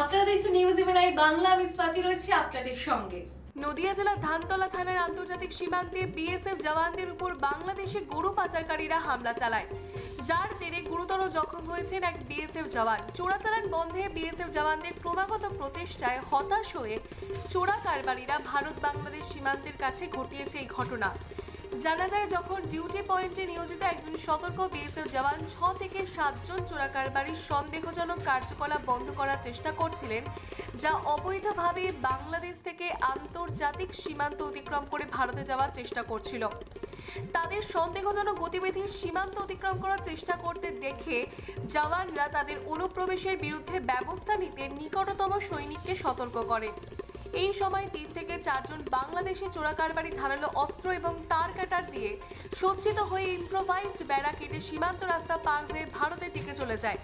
আপনারা দেখছেন news even Bangla আমি স্বাতি রয়েছি আপনাদের সঙ্গে। নদিয়া জেলার ধানতলা থানার আন্তর্জাতিক সীমান্তে বিএসএফ জওয়ানদের উপর বাংলাদেশে গরু পাচারকারীরা হামলা চালায়। যার জেরে গুরুতর জখম হয়েছেন এক বিএসএফ জওয়ান। চোরাচালান বন্ধে বিএসএফ জওয়ানদের ক্রমাগত প্রচেষ্টায় হতাশ হয়ে চোরা কারবারিরা ভারত বাংলাদেশ সীমান্তের কাছে ঘটিয়েছে এই ঘটনা। জানা যায় যখন ডিউটি পয়েন্টে নিয়োজিত একজন সতর্ক বিএসএফ জওয়ান, ছ থেকে সাতজন চোরা কারবারির সন্দেহজনক কার্যকলাপ বন্ধ করার চেষ্টা করছিলেন, যা অবৈধভাবে বাংলাদেশ থেকে আন্তর্জাতিক সীমান্ত অতিক্রম করে ভারতে যাওয়ার চেষ্টা করছিল। তাদের সন্দেহজনক গতিবিধি সীমান্ত অতিক্রম করার চেষ্টা করতে দেখে জওয়ানরা তাদের অনুপ্রবেশের বিরুদ্ধে ব্যবস্থা নিতে নিকটতম সৈনিককে সতর্ক করে। এই সময় তিন থেকে চারজন বাংলাদেশে চোরাকারবারি ধারালো অস্ত্র এবং তার কাটার দিয়ে সজ্জিত হয়ে ইম্প্রোভাইজড বেড়া কেটে সীমান্ত রাস্তা পার হয়ে ভারতের দিকে চলে যায়।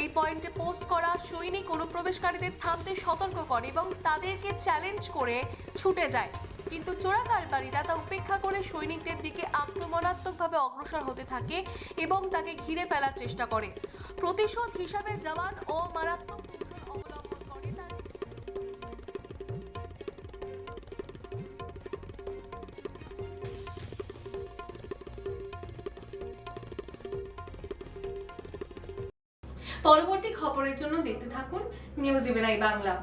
এই পয়েন্টে পোস্ট করা সৈনিক অনুপ্রবেশকারীদের থামতে সতর্ক করে এবং তাদেরকে চ্যালেঞ্জ করে ছুটে যায়। কিন্তু চোরাকারবারীরা তা উপেক্ষা করে সৈনিকদের দিকে আক্রমণাত্মকভাবে অগ্রসর হতে থাকে এবং তাকে ঘিরে ফেলার চেষ্টা করে। প্রতিশোধ হিসাবে জওয়ান ও মারাত্মক পরবর্তী খবরের জন্য দেখতে থাকুন নিউজ ইভেন বাংলা।